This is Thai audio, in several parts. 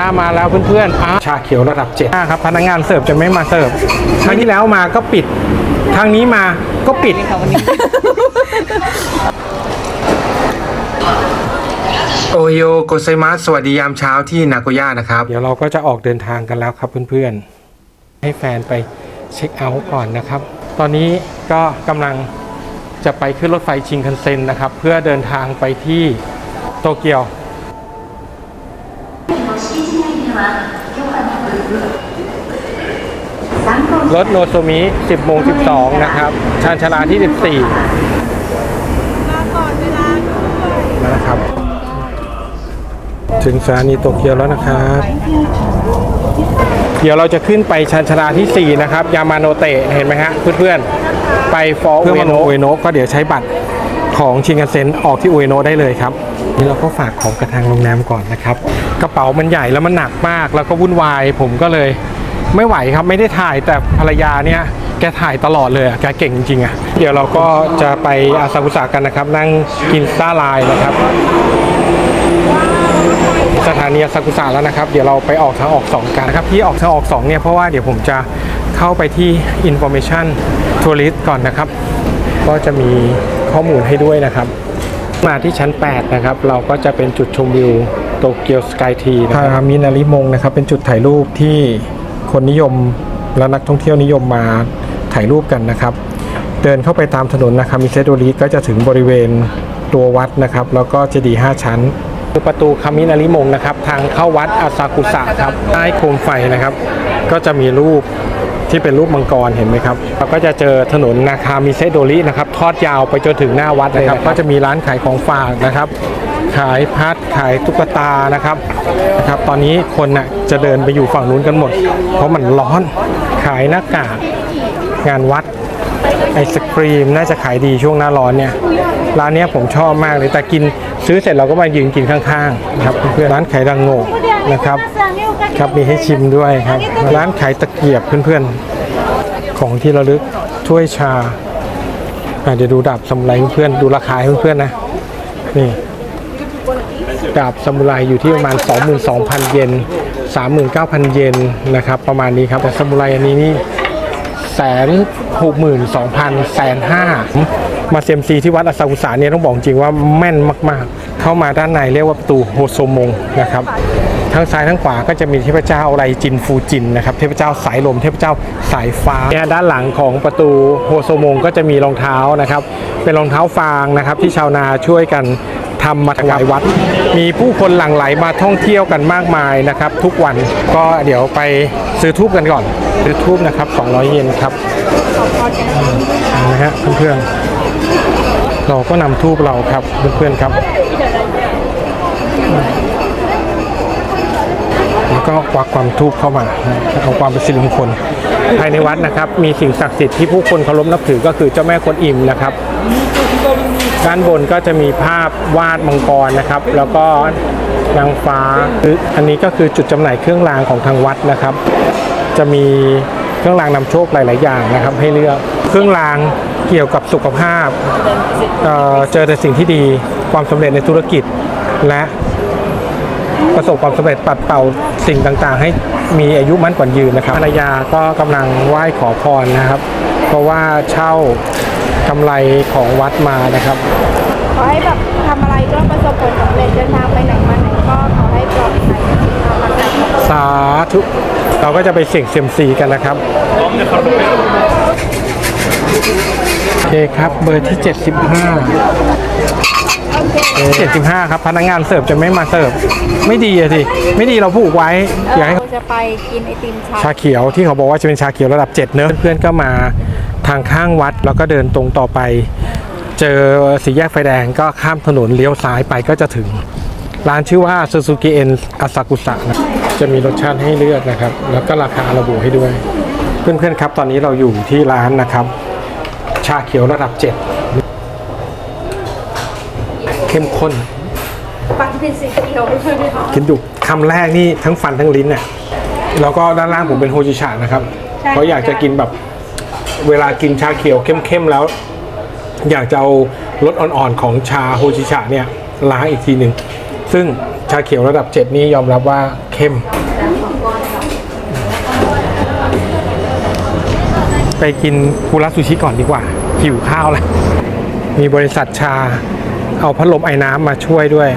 จ้ามาแล้วเพื่อนๆอ้าวชาเขียวระดับเจ็ดครับพนักงานเสิร์ฟจะไม่มาเสิร์ฟครั้งที่แล้วมาก็ปิดครั้งนี้มาก็ปิด โอโยโกไซมัสสวัสดียามเช้าที่นาโกย่านะครับ เดี๋ยวเราก็จะออกเดินทางกันแล้วครับเพื่อนๆ ให้แฟนไปเช็คเอาท์ก่อนนะครับ ตอนนี้ก็กำลังจะไปขึ้นรถไฟชิงคันเซ็นนะครับ เพื่อเดินทางไปที่โตเกียว รถโนโซมิ 10 โมง 12 นะครับ ชานชาลาที่ 14มาก่อนเวลาด้วยมาแล้วครับ ถึงสถานีโตเกียวแล้วนะครับ เดี๋ยวเราจะขึ้นไปชานชาลาที่ 4 นะครับ ยามาโนเตะ เห็นไหมฮะ เพื่อนๆ ไปฟอร์เพื่อมาโนเอโนะก็เดี๋ยวใช้บัตรของชิงกันเซ็นออกที่อุเอโนะได้เลยครับ นี่เราก็ฝากของกระทางโรงแรมก่อนนะครับ กระเป๋ามันใหญ่แล้วมันหนักมากแล้วก็วุ่นวาย ผมก็เลยไม่ไหวครับไม่ได้ถ่ายแต่ภรรยาเนี่ยแกถ่ายตลอดเลยอะแกเก่งจริงๆอะเดี๋ยวเราก็จะไปอาซากุสะกันนะครับ นั่งกินซ่าลายนะครับ สถานีอาซากุสะแล้วนะครับ เดี๋ยวเราไปออกทางออก 2 กันนะครับ ที่ออกทางออก 2 เนี่ยเพราะว่าเดี๋ยวผมจะเข้าไปที่ Information Tourist ก่อนนะครับ ก็จะมีข้อมูลให้ด้วยนะครับ มาที่ชั้น 8 นะครับ เราก็จะเป็นจุดชมวิวโตเกียวสกายทีนะครับมินาริมงนะครับ เป็นจุดถ่ายรูปที่คนนิยมและนักท่องเที่ยวนิยมมาถ่ายรูปกันนะครับ เดินเข้าไปตามถนนนะครับมิเซโดริก็จะถึงบริเวณตัววัดนะครับ แล้วก็เจดีย์5ชั้นประตูคามินาริมงนะครับ ทางเข้าวัดอาซากุสะครับใต้โคมไฟนะครับ ก็จะมีรูป ที่เป็นรูปมังกรเห็นไหมครับเราก็จะเจอถนนนาคามิเซโดรินะครับทอดยาวไปจนถึงหน้าวัดเลยนะครับก็จะมีร้านขายของฝากนะครับ ขายพัดขายตุ๊กตานะครับนะครับ ตอนนี้คนน่ะจะเดินไปอยู่ฝั่งนู้นกันหมด เพราะมันร้อนขายหน้ากากงานวัดไอศครีมน่าจะขายดีช่วงหน้าร้อนเนี่ยร้านเนี้ยผมชอบมากเลยแต่กินซื้อเสร็จเราก็มายืนกินข้างๆนะครับเพื่อนๆร้านขายดังโงก นะครับ ครับมีให้ชิมด้วยครับ ร้านขายตะเกียบเพื่อนๆ ของที่ระลึกถ้วยชาอะเดี๋ยวดูดาบสมุไรเพื่อนๆดูราคาเพื่อนๆนะนี่ดาบซามูไรอยู่ที่ประมาณ 22,000 เยน 39,000 เยนนะครับ ประมาณนี้ครับแต่ซามูไรอันนี้นี่แสนหกหมื่นสองพันแสนห้ามาเซยมซีที่วัดอาซากุสาเนี่ยต้องบอกจริงว่าแม่นมากๆ เข้ามาด้านในเรียกว่าประตูโฮโซมงนะครับ ทั้งซ้ายทั้งขวาก็จะมีเทพเจ้าไรจินฟูจินนะครับเทพเจ้าสายลมเทพเจ้าสายฟ้าเนี่ยด้านหลังของประตูโฮโซมงก็จะมีรองเท้านะครับเป็นรองเท้าฟางนะครับที่ชาวนาช่วยกันทำมาถวายวัด มีผู้คนหลั่งไหลมาท่องเที่ยวกันมากมายนะครับ ทุกวันก็เดี๋ยวไปซื้อทูบกันก่อนซื้อทูบนะครับ 200 เยนครับนะฮะเพื่อนๆเราก็นำทูบเราครับเพื่อนๆครับ ก็ควักความทูบเข้ามาเอาความเป็นสิริมงคลภายในวัดนะครับ มีสิ่งศักดิ์สิทธิ์ที่ผู้คนเคารพนับถือก็คือเจ้าแม่กวนอิมนะครับ ด้านบนก็จะมีภาพวาดมังกรนะครับ แล้วก็นางฟ้าคืออันนี้ก็คือจุดจำหน่ายเครื่องรางของทางวัดนะครับ จะมีเครื่องรางนำโชคหลาย ๆ อย่างนะครับ ให้เลือกเครื่องรางเกี่ยวกับสุขภาพเเจอแต่สิ่งที่ดีความสำเร็จในธุรกิจและประสบความสำเร็จปัดเป่า สิ่งต่างๆ ให้มีอายุมั่นกว่ายืนนะครับภรรยาก็กำลังไหว้ขอพรนะครับ เพราะว่าเช่ากำไรของวัดมานะครับ ขอให้แบบทำอะไรก็ประสบผลสำเร็จเดินทางไปไหนมาไหนก็ขอให้ปลอดภัยเอามาจากสาธุเราก็จะไปเสี่ยงเซียมซีกันนะครับโอเคครับเบอร์ที่ 75 75 ครับพนักงานเสิร์ฟจะไม่มาเสิร์ฟ ไม่ดีอะสิไม่ดีเราผูกไว้อยากให้ เราจะไปกินไอติมชาชาเขียวที่เขาบอกว่าจะเป็นชาเขียวระดับ 7 เนอะเพื่อนๆก็มาทางข้างวัดแล้วก็เดินตรงต่อไป เจอสี่แยกไฟแดงก็ข้ามถนนเลี้ยวซ้ายไปก็จะถึง ร้านชื่อว่า Suzuki En Asakusa นะจะมีรสชาติให้เลือกนะครับ แล้วก็ราคาระบุให้ด้วย เพื่อนๆครับตอนนี้เราอยู่ที่ร้านนะครับ ชาเขียวระดับ 7 เข้มข้นปัน เป็นสีเขียวด้วยไหมคะกินดุคำแรกนี่ทั้งฟันทั้งลิ้นเนี่ยแล้วก็ด้านล่างผมเป็นโฮจิชานะครับเพราะอยากจะกินแบบเวลากินชาเขียวเข้มๆแล้ว อยากจะเอารสอ่อนๆของชาโฮจิชาเนี่ยล้างอีกทีหนึ่งซึ่งชาเขียวระดับ 7 นี้ยอมรับว่าเข้มเข้มไปกินคูระซูชิก่อนดีกว่าหิวข้าวแล้วมีบริษัทชา เอาพัดลมไอ้น้ำมาช่วยด้วย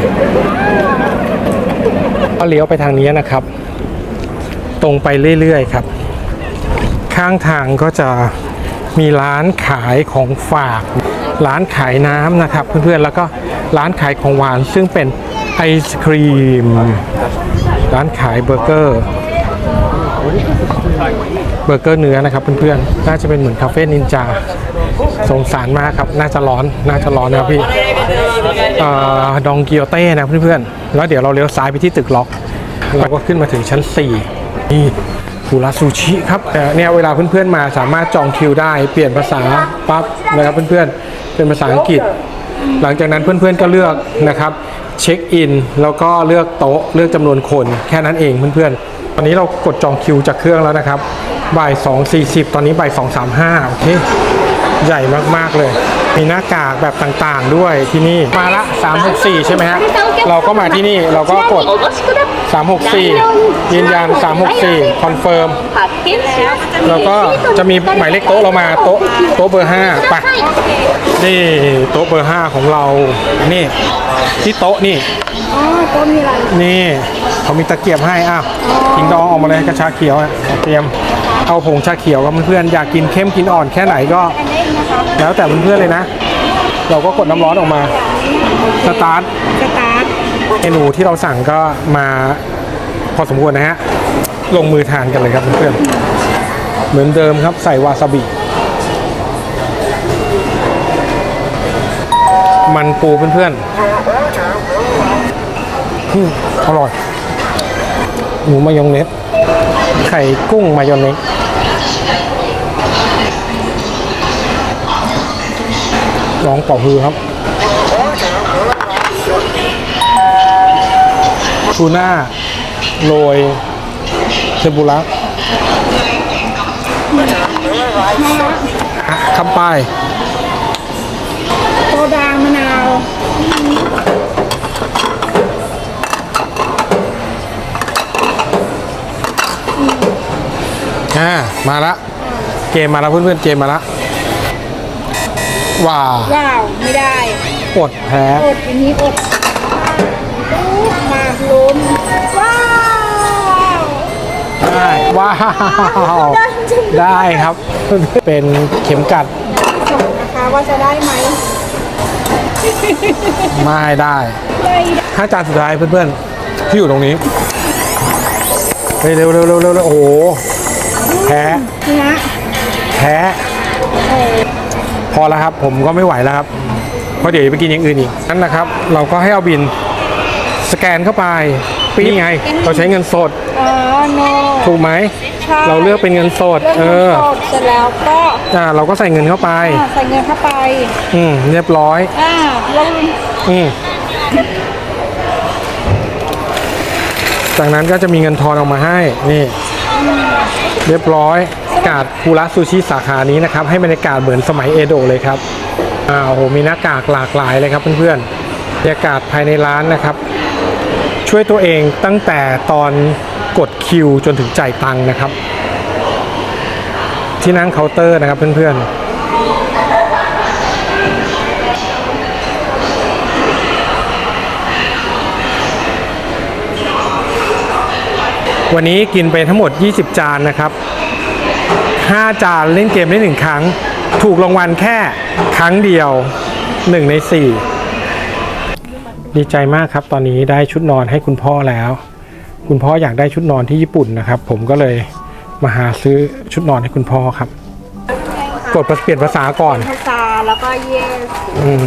ก็เลี้ยวไปทางนี้นะครับ ตรงไปเรื่อยๆครับ ข้างทางก็จะมีร้านขายของฝาก ร้านขายน้ำนะครับ เพื่อนๆแล้วก็ร้านขายของหวานซึ่งเป็นไอศครีม ร้านขายเบอร์เกอร์เบอร์เกอร์เนื้อนะครับเพื่อนๆ น่าจะเป็นเหมือนคาเฟ่นินจา สงสารมากครับ น่าจะร้อน น่าจะร้อนนะครับพี่ ดองกิโอเต้นะเพื่อนๆ แล้วเดี๋ยวเราเลี้ยวซ้ายไปที่ตึกล็อก เราก็ขึ้นมาถึงชั้น 4 นี่ฟูราซูชิครับเนี่ยเวลาเพื่อนๆมาสามารถจองคิวได้เปลี่ยนภาษาปั๊บนะครับเพื่อนๆ เป็นภาษาอังกฤษ หลังจากนั้นเพื่อนๆก็เลือกนะครับเช็คอินแล้วก็เลือกโต๊ะเลือกจำนวนคนแค่นั้นเองเพื่อนๆ ตอนนี้เรากดจองคิวจากเครื่องแล้วนะครับบ่าย2.40 ตอนนี้บ่าย2.35 โอเค ใหญ่มากๆเลย มีหน้ากากแบบต่างๆด้วยที่นี่มาละ 364 ใช่ไหมฮะเราก็มาที่นี่เราก็กด 364 ยืนยัน 364 คอนเฟิร์มแล้วก็จะมีหมายเลขโต๊ะเรามาโต๊ะโต๊ะเบอร์ 5 ไป นี่โต๊ะเบอร์ 5 ของเรา นี่ที่โต๊ะนี่นี่เขามีตะเกียบให้อ้าวทิงดองออกมาเลยกระชาเขียวเตรียมเอาผงชาเขียวกับเพื่อนๆอยากกินเข้มกินอ่อนแค่ไหนก็ แล้วแต่เพื่อนๆเลยนะ เราก็กดน้ำร้อนออกมา สตาร์ท สตาร์ทเมนูที่เราสั่งก็มาพอสมควรนะฮะ ลงมือทานกันเลยครับเพื่อนๆ เหมือนเดิมครับใส่วาซาบิ มันปูเพื่อนๆอืมอร่อย หมูมายองเนส ไข่กุ้งมายองเนส ลองเป่าฮือครับทูน่าโรยเทมปุระอะคำไปายโซดามะนาวอ่ามาละ เกมมาแล้วเพื่อนๆเกมมาละ ว้าวว้าวไม่ได้อดแพ้อดอันนี้อดมาลุ้นว้าวได้ว้าวได้จริงได้ครับ เป็นเข็มกัดส่งนะคะว่าจะได้ไหมไม่ได้ได้ห้าจานสุดท้ายเพื่อนๆ ที่อยู่ตรงนี้เฮ้ยเร็วเร็วเร็วเร็วเร็วโอ้โหแพ้นะแพ้ พอแล้วครับ ผมก็ไม่ไหวแล้วครับเพราะเดี๋ยวไปกินอย่างอื่นอีกนั่นนะครับ เราก็ให้เอาบินสแกนเข้าไปปีไง เราใช้เงินสดอ๋อ no ถูกไหมใช่เราเลือกเป็นเงินสดเรื่องเอเงินอสดเสร็จแล้วก็อ่าเราก็ใส่เงินเข้าไป อ่าใส่เงินเข้าไปอืมเรียบร้อย อ่าแล้วอืมจากนั้นก็จะมีเงินทอนออกมาให้ นี่ เรียบร้อย กาดคูระซูชิสาขานี้นะครับ ให้บรรยากาศเหมือนสมัยเอโดะเลยครับอ่าโอ้โหมีหน้ากากหลากหลายเลยครับเพื่อนๆบรรยากาศภายในร้านนะครับ ช่วยตัวเองตั้งแต่ตอนกดคิวจนถึงจ่ายตังค์นะครับ ที่นั่งเคาน์เตอร์นะครับเพื่อนๆวันนี้กินไปทั้งหมด 20 จานนะครับ 5 จานเล่นเกมได้ 1 ครั้ง ถูกรางวัลแค่ครั้งเดียว 1 ใน 4 ดีใจมากครับ ตอนนี้ได้ชุดนอนให้คุณพ่อแล้ว คุณพ่ออยากได้ชุดนอนที่ญี่ปุ่นนะครับ ผมก็เลยมาหาซื้อชุดนอนให้คุณพ่อครับ กดเปลี่ยนภาษาก่อน ภาษาแล้วก็ yes อืม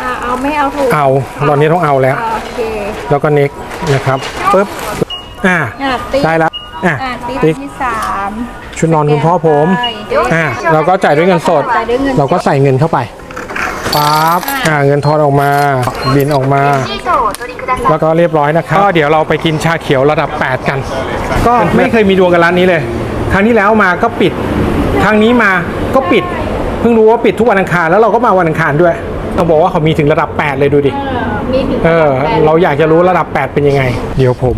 อ่าเอาไม่เอาถูก เอาตอนนี้ต้องเอาแล้วอ่าโอเค แล้วก็เน็กนะครับปึ๊บ อ่าอ่าติ๊กได้แล้ว อะอ่าติ๊กติ๊กที่สาม ชุดนอนคุณพ่อผมใช่อ่าเราก็จ่ายด้วยเงินสดจ่ายด้วยเงินเราก็ใส่เงินเข้าไปปั๊บอ่าเงินทอนออกมาบินออกมา แล้วก็เรียบร้อยนะครับก็เดี๋ยวเราไปกินชาเขียวระดับ 8 กัน ก็ไม่เคยมีดวงกับร้านนี้เลย ครั้งที่แล้วมาก็ปิดครั้งนี้มาก็ปิด เพิ่งรู้ว่าปิดทุกวันอังคารแล้วเราก็มาวันอังคารด้วยต้องบอกว่าเขามีถึงระดับ 8 เลยดูดิเออมีถึงเออแปดเราอยากจะรู้ระดับ 8 เป็นยังไง เดี๋ยวผม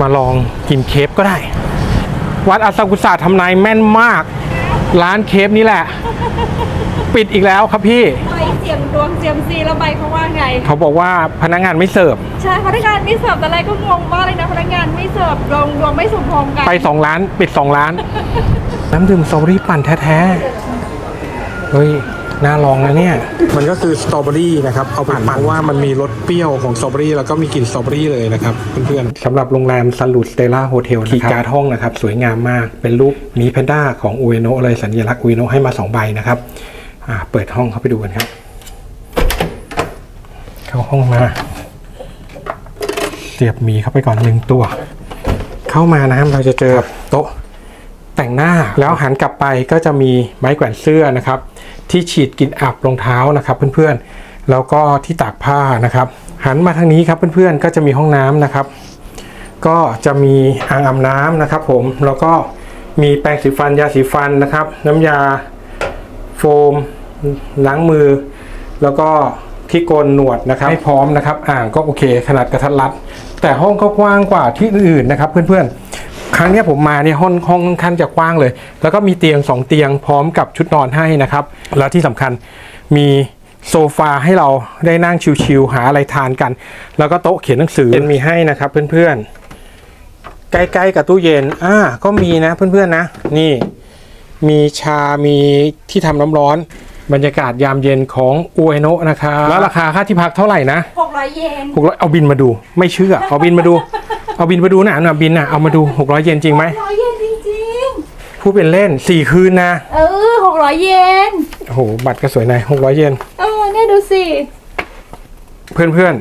มาลองกินเคฟก็ได้ วัดอาซากุสะทำนายแม่นมาก ร้านเคฟนี่แหละ ปิดอีกแล้วครับพี่ใบเสียงดวงเซียมซีแล้วใบเขาว่าไง เขาบอกว่าพนักงานไม่เสิร์ฟ ใช่พนักงานไม่เสิร์ฟแต่อะไรก็งงมากเลยนะพนักงานไม่เสิร์ฟดวงดวงไม่สมพงษ์กันไปสองร้าน ปิดสองร้าน น้ำดื่มสตรอเบอรี่ปั่นแท้ๆ เฮ้ย น่าลองนะเนี่ย มันก็คือสตรอเบอรี่นะครับ เอาไปปั่นเพราะว่ามันมีรสเปรี้ยวของสตรอเบอรี่แล้วก็มีกลิ่นสตรอเบอรี่เลยนะครับเพื่อนๆสำหรับโรงแรมซันลูสเตล่าโฮเทลนะครับการ์ดห้องนะครับ สวยงามมาก เป็นรูปหมีแพนด้าของอุเอโนะเลยสัญลักษณ์อุเอโนะให้มา 2 ใบนะครับอ่าเปิดห้องเข้าไปดูกันครับ เข้าห้องมาเสียบหมีเข้าไปก่อนหนึ่งตัว เข้ามานะครับเราจะเจอโต๊ะแต่งหน้าแล้วหันกลับไปก็จะมีไม้แขวนเสื้อนะครับ ที่ฉีดกลิ่นอับรองเท้านะครับเพื่อนๆ แล้วก็ที่ตากผ้านะครับ หันมาทางนี้ครับเพื่อนๆ ก็จะมีห้องน้ำนะครับ ก็จะมีอ่างอาบน้ำนะครับผม แล้วก็มีแปรงสีฟันยาสีฟันนะครับ น้ำยาโฟมล้างมือ แล้วก็ที่โกนหนวดนะครับให้พร้อมนะครับ อ่างก็โอเคขนาดกระทัดรัด แต่ห้องก็กว้างกว่าที่อื่นๆนะครับ เพื่อนๆ ครั้งนี้ผมมาเนี่ยห้องห้องค่อนข้างจะกว้างเลย แล้วก็มีเตียง 2 เตียงพร้อมกับชุดนอนให้นะครับ แล้วที่สำคัญมีโซฟาให้เราได้นั่งชิวๆหาอะไรทานกัน แล้วก็โต๊ะเขียนหนังสือมีให้นะครับเพื่อนๆ ใกล้ๆกับตู้เย็นอ่าก็มีนะเพื่อนๆนะ นี่ มีชามีที่ทำน้ำร้อน บรรยากาศยามเย็นของอูเอโนะนะครับแล้วราคาค่าที่พักเท่าไหร่นะหกร้อยเยนหกร้อยเอาบินมาดู ไม่เชื่อเอาบินมาดู เอาบินมาดูนะนะบินนะเอามาดูหกร้อยเยนจริงไหมร้อยเยนจริงผู้เป็นเล่นสี่คืนนะๆเออหกร้อยเยนโอ้โหบัตรก็สวยในหกร้อยเยนเออเนี่ยดูสิ เพื่อนเพื่อน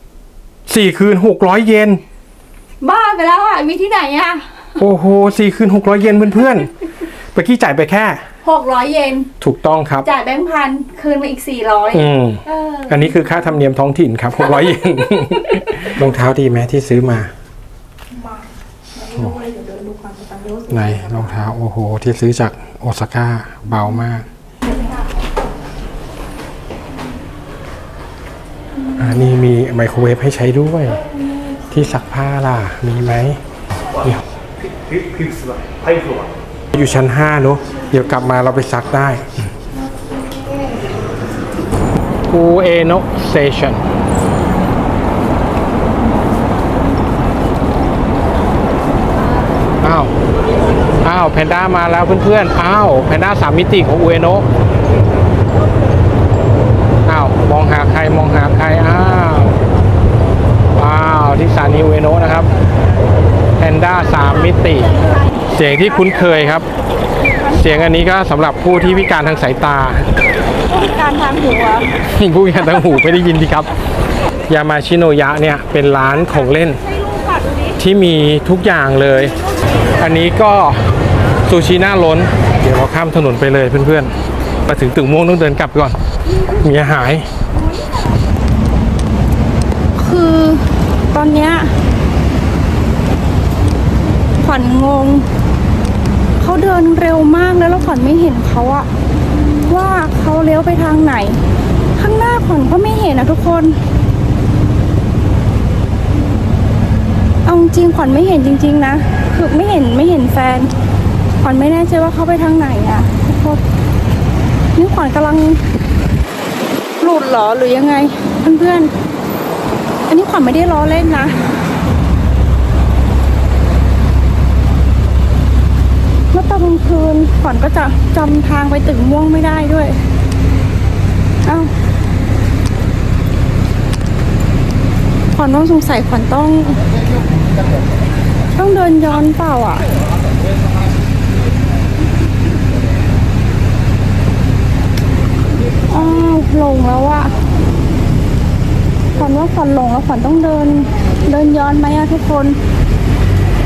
ๆสี่คืนหกร้อยเยนบ้าไปแล้วอะมีที่ไหนอะโอ้โหสี่คืนหกร้อยเยนเพื่อนๆเมื่อกี้จ่ายไปแค่ หกร้อยเยนถูกต้องครับ จ่ายแบงค์พันคืนมาอีกสี่ร้อยอืมเอออันนี้คือค่าธรรมเนียมท้องถิ่นครับ600เยนรองเท้าดีไหมที่ซื้อมาไหนรองเท้าโอ้โห ที่ซื้อจากโอซาก้าเบามากอันนี้มีไมโครเวฟให้ใช้ด้วย ที่ซักผ้าล่ะ มีไหมนี่อ อยู่ชั้น5เนอะเดี๋ยวกลับมาเราไปซักได้ อูเอโนะสเตชันอ้าว อ้าวแพนด้ามาแล้วเพื่อนๆ อ้าวแพนด้าสามมิติของอูเอโนะอ้าว มองหาใครมองหาใคร อ้าวว้าว ที่สถานีอูเอโนะนะครับแพนด้าสามมิติ เสียงที่คุ้นเคยครับ เสียงอันนี้ก็สำหรับผู้ที่พิการทางสายตาการทางหัวผู้พิการทางหูไม่ได้ยินดีครับยามาชิโนยะเนี่ยเป็นร้านของเล่นให้ลูกกัดดูดิที่มีทุกอย่างเลย อันนี้ก็ซูชิหน้าล้น เดี๋ยวเราข้ามถนนไปเลยเพื่อนๆมาถึงตึกม่วงต้องเดินกลับก่อนเมียหาย คือตอนเนี้ยขวัญงง เขาเดินเร็วมากแล้วแล้วขวัญไม่เห็นเขาอะว่าเขาเลี้ยวไปทางไหน ข้างหน้าขวัญก็ไม่เห็นนะทุกคนเอาจริงขวัญไม่เห็นจริง ๆ นะคือไม่เห็นไม่เห็นแฟน ขวัญไม่แน่ใจว่าเขาไปทางไหนอะทุกคนนี่ขวัญกำลังหลุดเหรอหรือยังไงเพื่อนๆอันนี้ขวัญไม่ได้ล้อเล่นนะ เมื่อตอนกลาง คืนขวัญก็จะจำทางไปตึกม่วงไม่ได้ด้วย เอ้าขวัญต้องสงสัยขวัญต้อง ต้องเดินย้อนเปล่าอะอ้าวหลงแล้วอะขวัญว่าขวัญหลงแล้วขวัญต้องเดิน เดินย้อนไหมอะทุกคน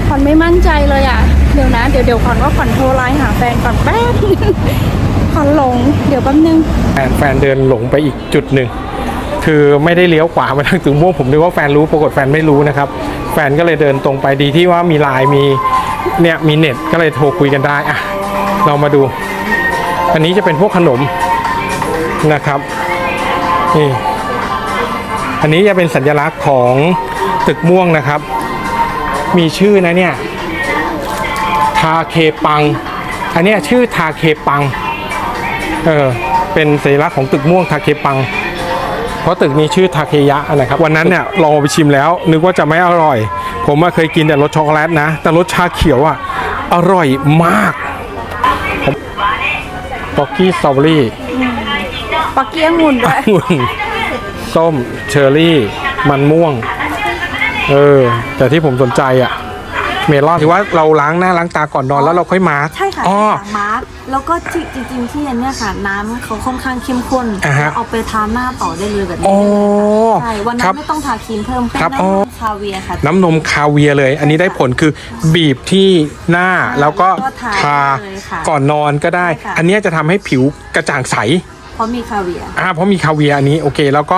ขวัญไม่มั่นใจเลยอะ เดี๋ยวนะ เดี๋ยวเดี๋ยวขวัญว่าขวัญโทรไลน์หาแฟนก่อนแป๊บขวัญหลง เดี๋ยวแป๊บนึง แฟนแฟนเดินหลงไปอีกจุดหนึ่ง คือไม่ได้เลี้ยวขวามาทางตึกม่วงผมนึกว่าแฟนรู้ปรากฏแฟนไม่รู้นะครับ แฟนก็เลยเดินตรงไปดีที่ว่ามีไลน์มีเนี่ยมีเน็ตก็เลยโทรคุยกันได้อะเรามาดู อันนี้จะเป็นพวกขนมนะครับนี่อันนี้จะเป็นสัญลักษณ์ของตึกม่วงนะครับ มีชื่อนะเนี่ย ทาเคปัง อันเนี้ยชื่อทาเคปัง เออ เป็นสัญลักษณ์ของตึกม่วงทาเคปัง เพราะตึกนี้ชื่อทาเคยะนะครับ วันนั้นเนี่ยลองเอาไปชิมแล้ว นึกว่าจะไม่อร่อย ผมมาเคยกินแต่รสช็อกโกแลตนะ แต่รสชาเขียวอะ อร่อยมากป๊อกกี้สตรอเบอรี่ปักเกี้ยงุ่นด้วยองุ่นส้มเชอร์รี่ มันม่วง เออ แต่ที่ผมสนใจอะ เมลอนถือว่าเราล้างหน้าล้างตาก่อนนอนแล้วเราค่อยมาร์กใช่ค่ะอ๋อใช่ค่ะมาร์กแล้วก็จริงจริงๆที่อันเนี้ยค่ะ น้ำเขาค่อนข้างเข้มข้นอ่าฮะเอาไปทาหน้าต่อได้เลยแบบอ๋นี้อใช่วันคนั้รันบไม่ต้องทาครีมเพิ่มแค่ครับน้ำอ๋อคาเวียร์ค่ะ น้ำนมคาเวียร์เลย อันนี้ได้ผลคือบีบที่หน้าแล้วก็แล้วก็ทาทาเลยค่ะก่อนนอนก็ได้ ใช่ค่ะ อันเนี้ยจะทำให้ผิวกระจ่างใส เพราะมีคาเวียร์ อ่าเพราะมีคาเวียร์อันนี้โอเค แล้วก็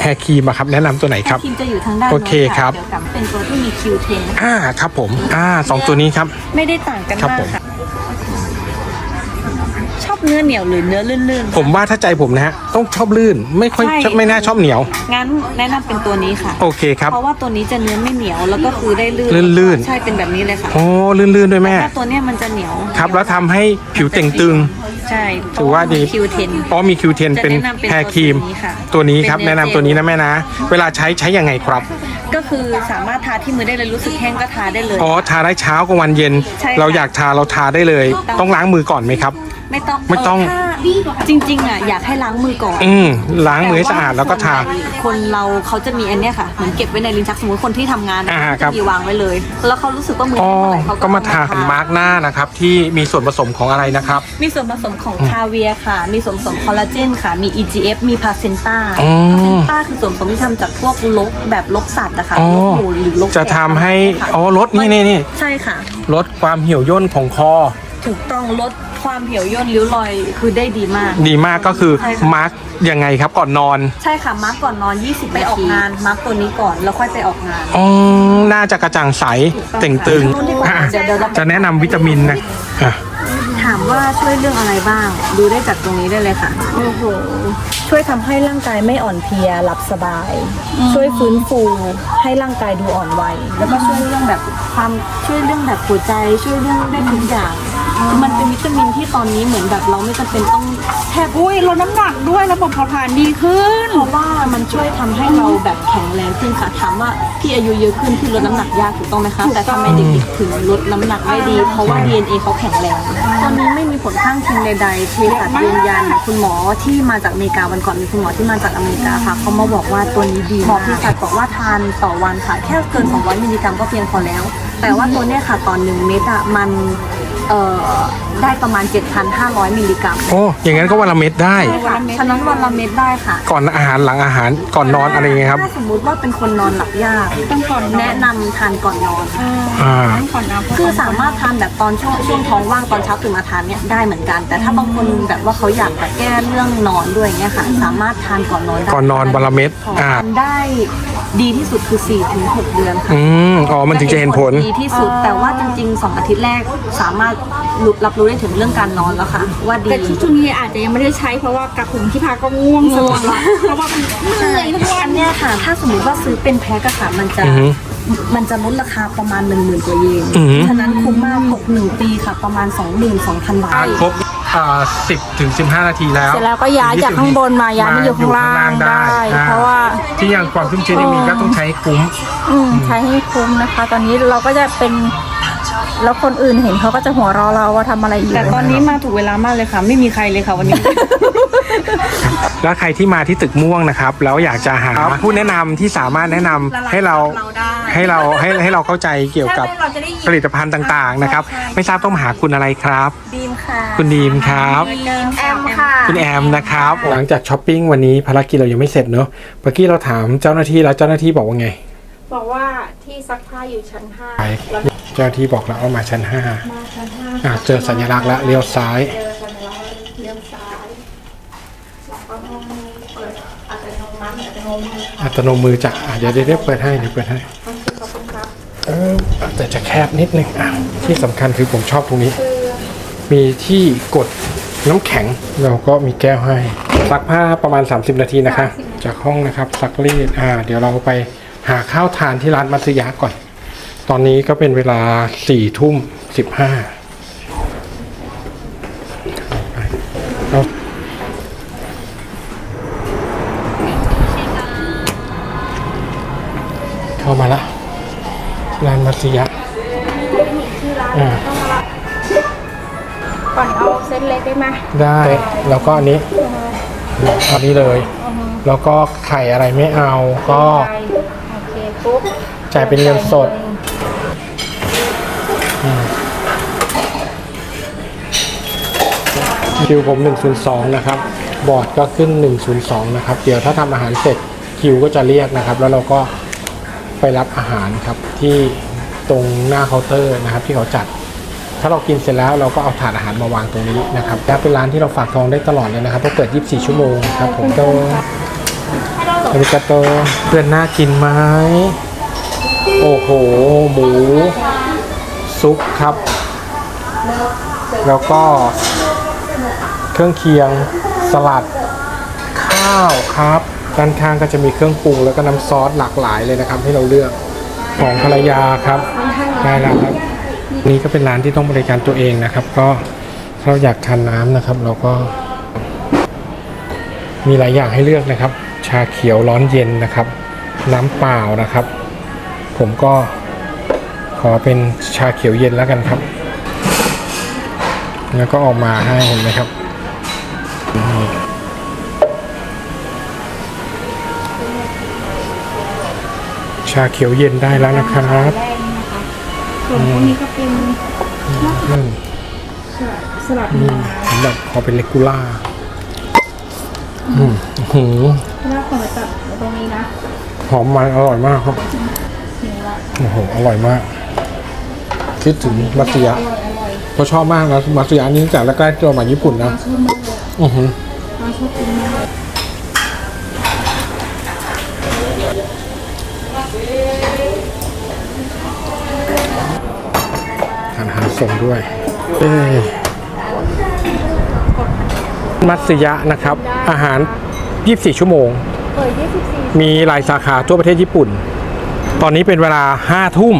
แฮร์ครีมอะครับแนะนำตัวไหนครับครีมจะอยู่ทางด้านโอเคครับ เดี๋ยวกับเป็นตัวที่มีคิวเทนอ่าครับผม อ่าสองตัวนี้ครับ ไม่ได้ต่างกันครับมากผม ค่ะชอบ เนื้อเหนียวหรือเนื้อลื่นๆ ผมว่าถ้าใจผมนะฮะต้องชอบลื่นไม่ค่อยใช่ ไม่น่าชอบเหนียว งั้นแนะนำเป็นตัวนี้ค่ะ โอเคครับ เพราะว่าตัวนี้จะเนื้อไม่เหนียวแล้วก็คือได้ลื่นลื่นๆ ใช่เป็นแบบนี้เลยค่ะโอ้ลื่นๆด้วยแม่ ถ้าตัวเนี้ยมันจะเหนียวครับ แล้วทำให้ผิวเต่งตึง ใช่ถือว่าดี คิวเทนอ๋อมีคิวเทนจะเป็นแนะนำเป็นแฮร์ครีม ตัวนี้ค่ะตัวนี้ครับ เป็นเนื้แนะอนำตัวนี้นะแม่นะ เวลาใช้ใช้ยังไงครับ ก็คือสามารถทาที่มือได้เลยรู้สึกแห้งก็ทาได้เลย อ๋อ ทาได้เช้ากับวันเย็น ใช่ค่ะ เราอยากทาเราทาได้เลยถูกต้องต้องล้างมือก่อนไหมครับ ไม่ต้องไม่ต้อง เถ้าจริงๆอะอยากให้ล้างมือก่อนอืมล้างมือให้สะอาดแล้วก็ทาต่ส่วนใหญ่คนเราเขาจะมีอันเนี้ยค่ะเหมือนเก็บไว้ในลิ้นชักสมมติคนที่ทำงานอ่าเขาครับ จะมีวางไว้เลย แล้วเขารู้สึกว่ามืออ๋อแห้งเมื่อไหร่เขาก็มาทาเอมาร์กหน้านะครับ ที่มีส่วนผสมของอะไรนะครับ มีส่วนผสมของคาเวียร์ค่ะ มีส่วนผสมคอลลาเจนค่ะ มี EGF มีพาเซนต้าอ๋อพาเซนต้าคือส่วนผสมที่ทำจากพวกลกแบบลกสัตว์นะคะอ๋อ ลกหมูหรือลกจะทำให้ค่ะอ๋อลดนี่นี่นี่ใช่ค่ะ ลดความเหี่ยวย่นของคอ ถูกต้องลด ความเหี่ยวย่นริ้วรอยคือได้ดีมาก ดีมากก็คือใช่ค่ะ มาร์กยังไงครับก่อนนอนใช่ค่ะมาร์กก่อนนอน 20ไปออกงานมาร์กตัวนี้ก่อนแล้วค่อยไปออกงานอ๋อน่าจะกระจ่างใสเต่งตึงอะเดี๋ยวเดี๋ยวเราจะแนะนำวิตามินนะอะถามว่าช่วยเรื่องอะไรบ้าง ดูได้จากตรงนี้ได้เลยค่ะ โอ้โห ช่วยทำให้ร่างกายไม่อ่อนเพลียหลับสบาย ช่วยฟื้นฟูให้ร่างกายดูอ่อนวัย แล้วก็ช่วยเรื่องแบบความช่วยเรื่องแบบหัวใจช่วยเรื่องได้ทุกอย่างคือ มันเป็นวิตามินที่ตอนนี้เหมือนแบบเราไม่จำเป็นต้องแทบอุ้ยลดน้ำหนักด้วยระบบเผาผลาญดีขึ้น เพราะว่ามันช่วยทำให้เราแบบแข็งแรงขึ้นค่ะถามว่าพี่อายุเยอะขึ้นพี่ลดน้ำหนักยากถูกต้องไหมคะแต่ทำไมเด็กๆถึงลดน้ำหนักได้ดี เพราะว่า DNA เขาแข็งแรงตอนนี้ไม่มีผลข้างเคียงใดๆเภสัชยืนยันคุณหมอที่มาจากอเมริกาวันก่อนมีคุณหมอที่มาจากอเมริกาค่ะเขามาบอกว่าตัวนี้ดีหมอเภสัชบอกว่าทานต่อวันค่ะแค่เกิน200มิลลิกรัมก็เพียงพอแล้ว แต่ว่าตัวเนี้ยค่ะตอนหนึ่งเม็ดอะมัน เอ่อได้ประมาณ 7,500 มิลลิกรัมโอ้อย่างนั้นก็วันละเม็ดได้ ใช่ค่ะฉะนั้นวันละเม็ดได้ค่ะก่อนอาหารหลังอาหารก่อนนอนอะไรอย่างเงี้ยครับ ถ้าสมมุติว่าเป็นคนนอนหลับยาก ต้องก่อนแนะนำทานก่อนนอน อ่าคือสามารถทานแบบตอนช่วงช่วงท้องว่างตอนเช้าตื่นมาทานเนี่ยได้เหมือนกัน แต่ถ้าบางคนแบบว่าเขาอยากแบบแก้เรื่องนอนด้วยเนี่ยค่ะ สามารถทานก่อนนอนได้ก่อนนอนวันละเม็ดอ่า ทานได้ดีที่สุดคือ4ถึง6เดือนค่ะอืมอ๋อมันถึงจะเห็นผล ดีที่สุดแต่ว่าจริงๆ 2 อาทิตย์แรกสามารถรู้รับรู้ได้ถึงเรื่องการนอนแล้วค่ะ ว่าดีแต่ที่ช่วงนี้อาจจะยังไม่ได้ใช้เพราะว่ากระผมที่พักก็ง่วงสลบละเพราะว่ามันเหนื่อยทุกวัอันนเนี้ยค่ะ ถ้าสมมติว่าซื้อเป็นแพ็คอะค่ะมันจะอือฮึ มันจะลดราคาประมาณ 1 0,000กว่าเยนอือฮึฉะนั้นคุ้มมากตก1ปีค่ะ ประมาณ 22,000 บาทครบอ่าสิบถึงสิบห้านาทีแล้วเสร็จแล้วก็ย้ายจากข้างบนมาย้ายมาอยู่ข้างล่างได้ อ่เพราะว่าที่ยังความชุ่มชื้นยังมีก็ต้องใช้คุ้ม อืมใช้ให้คุ้มนะคะ ตอนนี้เราก็จะเป็น แล้วคนอื่นเห็นเขาก็จะหัวเราะเราว่าทำอะไรอยู่แต่ตอนนี้มาถูกเวลามากเลยค่ะ ไม่มีใครเลยค่ะวันนี้ แล้วใครที่มาที่ตึกม่วงนะครับ แล้วอยากจะหาผู้แนะนำที่สามารถแนะนำให้เราให้เราให้ให้เราเข้าใจเกี่ยวกับผลิตภัณฑ์ต่างๆนะครับไม่ทราบต้องมาหาคุณอะไรครับ ดีมค่ะคุณดีมครับ แอมค่ะ คุณแอมนะครับหลังจากช้อปปิ้งวันนี้ภารกิจเรายังไม่เสร็จเนอะเมื่อกี้เราถามเจ้าหน้าที่แล้วเจ้าหน้าที่บอกว่าไง บอกว่าที่ซักผ้าอยู่ชั้นห้าไปเจ้า หน้าที่บอกแล้วว่ามาชั้นห้าอะเจอสัญลักษณ์แล้วเลี้ยวซ้าย เจอสัญลักษณ์เลี้ยวซ้ายแล้วก็ห้องเปิดอัตโนมัติอัตโนมืออัตโนมือจะอะเดี๋ยวเดี๋ยวเดี๋ยวเปิดให้เดี๋ยวเปิดให้ขอบคุณครับเออแต่จะแคบนิดนึงอะที่สำคัญคือผมชอบตรงนี้มีที่กดน้ำแข็งเราก็มีแก้วให้ซักผ้าประมาณ 30 นาทีนะคะ จากห้องนะครับซักรีดอ่า เดี๋ยวเราไปหาข้าวทานที่ร้านมัตสึยะก่อน ตอนนี้ก็เป็นเวลาสี่ทุ่มสิบห้าเข้ามาละร้านมัตสึยะอ่าก่อนเอาเส้นเล็กได้ไหมได้แล้วก็อันนี้อันนี้เลย แล้วก็ไข่อะไรไม่เอาก็โอเคปุ๊บจ่ายเป็นเงินสด คิวผม 102 นะครับ บอร์ดก็ขึ้น 102 นะครับ เดี๋ยวถ้าทำอาหารเสร็จคิวก็จะเรียกนะครับ แล้วเราก็ไปรับอาหารครับที่ตรงหน้าเคาน์เตอร์นะครับ ที่เขาจัด ถ้าเรากินเสร็จแล้วเราก็เอาถาดอาหารมาวางตรงนี้นะครับและเป็นร้านที่เราฝากทองได้ตลอดเลยนะครับเพราะเปิด 24 ชั่วโมงครับผมโตอาริกาโตเพื่อนน่ากินไหมโอ้โห หมู ซุปครับ แล้วก็ เครื่องเคียง สลัด ข้าวครับ ด้านข้างก็จะมีเครื่องปรุงแล้วก็น้ำซอสหลากหลายเลยนะครับ ให้เราเลือกของภรรยาครับได้แล้วครับ นี่ก็เป็นร้านที่ต้องบริการตัวเองนะครับ ก็ถ้าเราอยากทานน้ำนะครับ เราก็มีหลายอย่างให้เลือกนะครับ ชาเขียวร้อนเย็นนะครับ น้ำเปล่านะครับ ผมก็ขอเป็นชาเขียวเย็นแล้วกันครับ แล้วก็ออกมาให้เห็นไหมครับ ชาเขียวเย็นได้แล้วนะครับแรกนะคะส่วนพวกนี้ก็เป็นอืมสลัดอืมผมแบบขอเป็นเลกูล่าอืมอื้อหือหน้าของตัดตรงนี้นะ หอมมันอร่อยมากครับนี่ละโอ้โหอร่อยมาก คิดถึงมัตสึยะอร่อยอร่อยเพราะชอบมากนะมัตสึยะนี่จากแรกๆที่เรามาญี่ปุ่นนะชอบมากเลยอือหือมาชอบกินมากเลย ทานอาหาร ส่งด้วยเอ้ยมัตสึยะนะครับ อาหาร 24 ชั่วโมงเปิด24มีหลายสาขาทั่วประเทศญี่ปุ่น ตอนนี้เป็นเวลา 5 ทุ่ม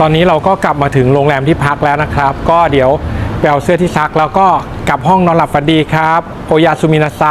ตอนนี้เราก็กลับมาถึงโรงแรมที่พักแล้วนะครับ ก็เดี๋ยวไปเอาเสื้อที่ซักแล้วก็กลับห้องนอนหลับฝันดีครับ โอยาสุมินาไซ